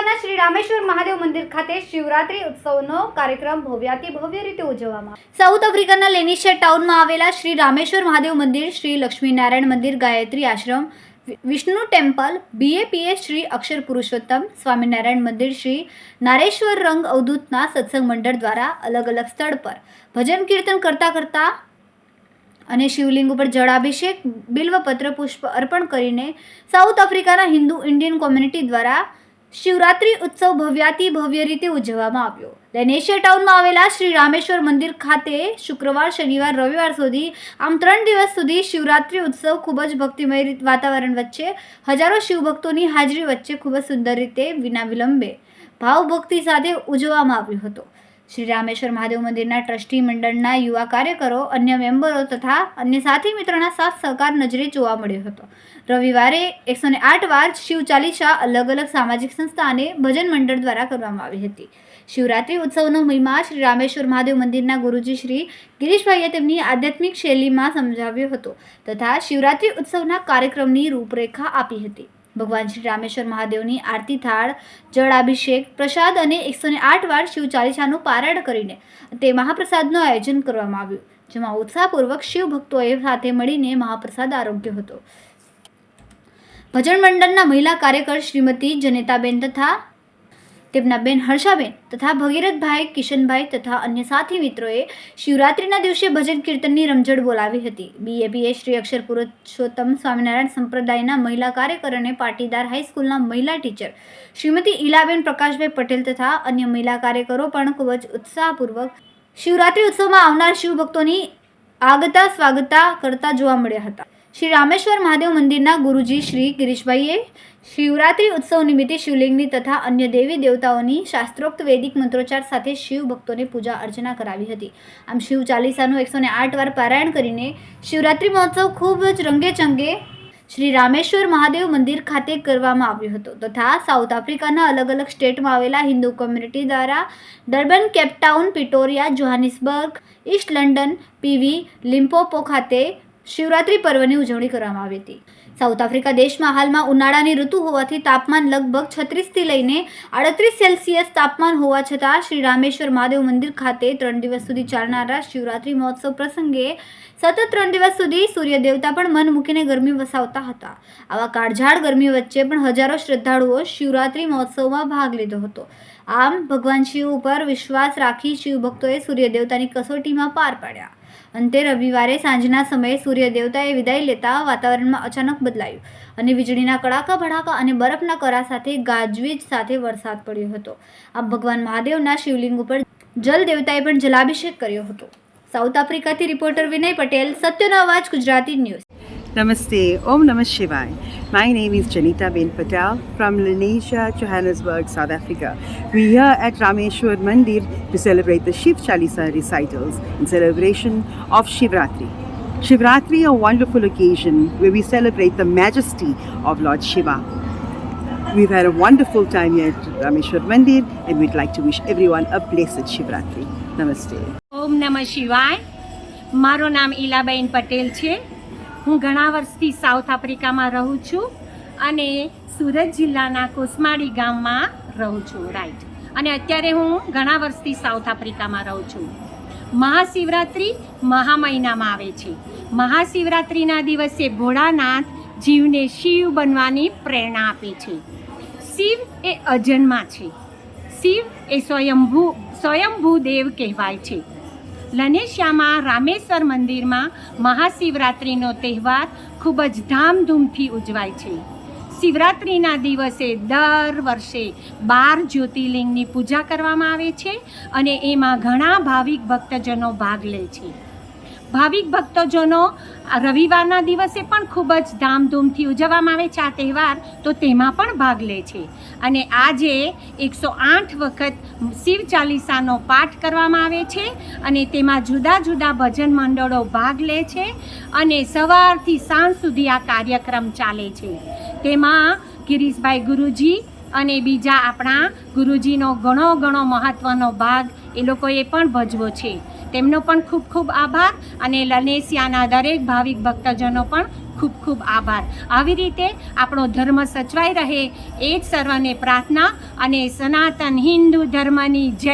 આફ્રિકાના શ્રી રામેશ્વર મહાદેવ મંદિર ખાતે શિવરાત્રી ઉત્સવનો કાર્યક્રમ ભવ્યાતિ ભવ્ય રીતે ઉજવવામાં સાઉથ આફ્રિકાના લેનિશિયા ટાઉનમાં આવેલા શ્રી રામેશ્વર મહાદેવ મંદિર, શ્રી લક્ષ્મીનારાયણ મંદિર, ગાયત્રી આશ્રમ વિષ્ણુ ટેમ્પલ બીએપીએ શ્રી અક્ષર પુરુષોત્તમ, સ્વામિનારાયણ મંદિર શ્રી નારેશ્વર રંગ અવધૂતના સત્સંગ મંડળ દ્વારા અલગ અલગ સ્થળ પર ભજન કીર્તન કરતા કરતા અને શિવલિંગ ઉપર જળાભિષેક, બિલ્વપત્ર, પુષ્પ અર્પણ કરીને સાઉથ આફ્રિકાના હિન્દુ ઇન્ડિયન કોમ્યુનિટી દ્વારા શિવરાત્રી ઉત્સવ ભવ્યાતિ ભવ્ય રીતે ઉજવવામાં આવ્યો. લેનેશિયા ટાઉનમાં આવેલા શ્રી રામેશ્વર મંદિર ખાતે શુક્રવાર, શનિવાર, રવિવાર સુધી આમ ત્રણ દિવસ સુધી શિવરાત્રી ઉત્સવ ખૂબ જ ભક્તિમય વાતાવરણ વચ્ચે, હજારો શિવભક્તોની હાજરી વચ્ચે ખૂબ જ સુંદર રીતે વિના વિલંબે ભાવભક્તિ સાથે ઉજવવામાં આવ્યો હતો. શ્રી રામેશ્વર મહાદેવ મંદિરના ટ્રસ્ટી મંડળના યુવા કાર્યકરો, અન્ય મેમ્બરો તથા અન્ય સાથી મિત્રોના સાથ સહકાર નજરે જોવા મળ્યો હતો. રવિવારે એકસો આઠ વાર શિવ ચાલીસા અલગ અલગ સામાજિક સંસ્થા અને ભજન મંડળ દ્વારા કરવામાં આવી હતી. શિવરાત્રિ ઉત્સવનો મહિમા શ્રી રામેશ્વર મહાદેવ મંદિરના ગુરુજી શ્રી ગિરીશભાઈએ તેમની આધ્યાત્મિક શૈલીમાં સમજાવ્યો હતો તથા શિવરાત્રિ ઉત્સવના કાર્યક્રમની રૂપરેખા આપી હતી. ભગવાન શ્રી રામેશ્વર મહાદેવની આરતી થાળ, જળ અભિષેક, પ્રસાદ અને એકસો ને આઠ વાર શિવ ચાલીસાનું પારાયણ કરીને તે મહાપ્રસાદનું આયોજન કરવામાં આવ્યું, જેમાં ઉત્સાહપૂર્વક શિવ ભક્તોએ સાથે મળીને મહાપ્રસાદ આરોગ્યો હતો. ભજન મંડળના મહિલા કાર્યકર શ્રીમતી જનેતાબેન તથા તેમના બેન હર્ષાબેન તથા ભગીરથભાઈ, કિશનભાઈ તથા અન્ય સાથી મિત્રોએ શિવરાત્રિના દિવસે ભજન કીર્તનની રમઝટ બોલાવી હતી. બીએબીએ શ્રી અક્ષર પુરુષોત્તમ સ્વામિનારાયણ સંપ્રદાયના મહિલા કાર્યકર અને પાટીદાર હાઈસ્કૂલના મહિલા ટીચર શ્રીમતી ઈલાબેન પ્રકાશભાઈ પટેલ તથા અન્ય મહિલા કાર્યકરો પણ ખૂબ જ ઉત્સાહપૂર્વક શિવરાત્રિ ઉત્સવમાં આવનાર શિવભક્તોની આગતા સ્વાગતા કરતા જોવા મળ્યા હતા. શ્રી રામેશ્વર મહાદેવ મંદિરના ગુરુજી શ્રી ગિરીશભાઈએ શિવરાત્રિ ઉત્સવ નિમિત્તે શિવલિંગની તથા અન્ય દેવી દેવતાઓની શાસ્ત્રોક્ત વૈદિક મંત્રોચ્ચાર સાથે શિવ ભક્તોને પૂજા અર્ચના કરાવી હતી. આમ શિવ ચાલીસાનું એકસો આઠ વાર પારાયણ કરીને શિવરાત્રિ મહોત્સવ ખૂબ જ રંગેચંગે શ્રી રામેશ્વર મહાદેવ મંદિર ખાતે કરવામાં આવ્યો હતો તથા સાઉથ આફ્રિકાના અલગ અલગ સ્ટેટમાં આવેલા હિન્દુ કોમ્યુનિટી દ્વારા Durban Cape Town Pretoria, Johannesburg, East London, PV, Limpopo ખાતે શિવરાત્રિ પર્વની ઉજવણી કરવામાં આવી હતી. સાઉથ આફ્રિકા દેશમાં હાલમાં ઉનાળાની ઋતુ હોવાથી તાપમાન લગભગ છત્રીસથી લઈને આડત્રીસ સેલ્સિયસ તાપમાન હોવા છતાં શ્રી રામેશ્વર મહાદેવ મંદિર ખાતે ત્રણ દિવસ સુધી ચાલનારા શિવરાત્રિ મહોત્સવ પ્રસંગે સતત ત્રણ દિવસ સુધી સૂર્ય દેવતા પણ મન મૂકીને ગરમી વસાવતા હતા. આવા કાળઝાળ ગરમી વચ્ચે પણ હજારો શ્રદ્ધાળુઓ શિવરાત્રિ મહોત્સવમાં ભાગ લીધો હતો. આમ ભગવાન શિવ ઉપર વિશ્વાસ રાખી શિવ ભક્તોએ સૂર્ય દેવતાની કસોટીમાં પાર પાડ્યા. અંતે રવિવારે સાંજના સમયે સૂર્ય દેવતાએ વિદાય લેતા વાતાવરણમાં અચાનક બદલાયું અને વીજળીના કડાકા ભડાકા અને બરફના કરા સાથે ગાજવીજ સાથે વરસાદ પડ્યો હતો આ ભગવાન મહાદેવના શિવલિંગ ઉપર જલ દેવતાએ પણ જલાભિષેક કર્યો હતો સાઉથ આફ્રિકાથી રિપોર્ટર વિનય પટેલ સત્યનો અવાજ Gujarati news Namaste, Om Namah Shivaya. My name is Janita Ben Patel from Lenasia, Johannesburg, South Africa. We are at Rameshwar to celebrate the Shiv Chalisa recitals in celebration of Shivratri. Shivratri, a wonderful occasion where we celebrate the majesty of Lord Shiva. We've had a wonderful time here at Rameshwar Mandir and we'd like to wish everyone a blessed Shivratri. Namaste. ઓમ નમઃ શિવાય મારું નામ ઈલાબેન પટેલ છે હું ઘણા વર્ષથી south આફ્રિકામાં રહું છું અને સુરત જિલ્લાના કોસમાડી ગામમાં રહું છું રાઈટ અને અત્યારે હું ઘણા વર્ષથી સાઉથ આફ્રિકામાં રહું છું. મહાશિવરાત્રિ મહા મહિનામાં આવે છે. મહાશિવરાત્રિના દિવસે ભોળાનાથ જીવને શિવ બનવાની પ્રેરણા આપે છે. શિવ એ અજન્મા છે. શિવ એ સ્વયંભૂ સ્વયંભૂ દેવ કહેવાય છે. લનેશ્યામાં રામેશ્વર મંદિરમાં મહાશિવરાત્રિનો તહેવાર ખૂબ જ ધામધૂમથી ઉજવાય છે. શિવરાત્રિના દિવસે દર વર્ષે બાર જ્યોતિર્લિંગની પૂજા કરવામાં આવે છે અને એમાં ઘણા ભાવિક ભક્તજનો ભાગ લે છે. ભાવિક ભક્તજનો રવિવારના દિવસે પણ ખૂબ જ ધામધૂમથી ઉજવવામાં આવે છે આ તહેવાર, તો તેમાં પણ ભાગ લે છે. અને આજે એકસો આઠ વખત શિવ ચાલીસાનો પાઠ કરવામાં આવે છે અને તેમાં જુદા જુદા ભજન મંડળો ભાગ લે છે અને સવારથી સાંજ સુધી આ કાર્યક્રમ ચાલે છે. તેમાં ગિરીશભાઈ ગુરુજી અને બીજા આપણા ગુરુજીનો ઘણો ઘણો મહત્ત્વનો ભાગ એ લોકોએ પણ ભજવો છે. તેમનો પણ ખૂબ ખૂબ આભાર અને લનેસિયાના દરેક ભાવિક ભક્તજનો પણ ખૂબ ખૂબ આભાર. આવી રીતે આપણો ધર્મ સચવાઈ રહે, એ જ સર્વને પ્રાર્થના અને સનાતન હિન્દુ ધર્મની જય.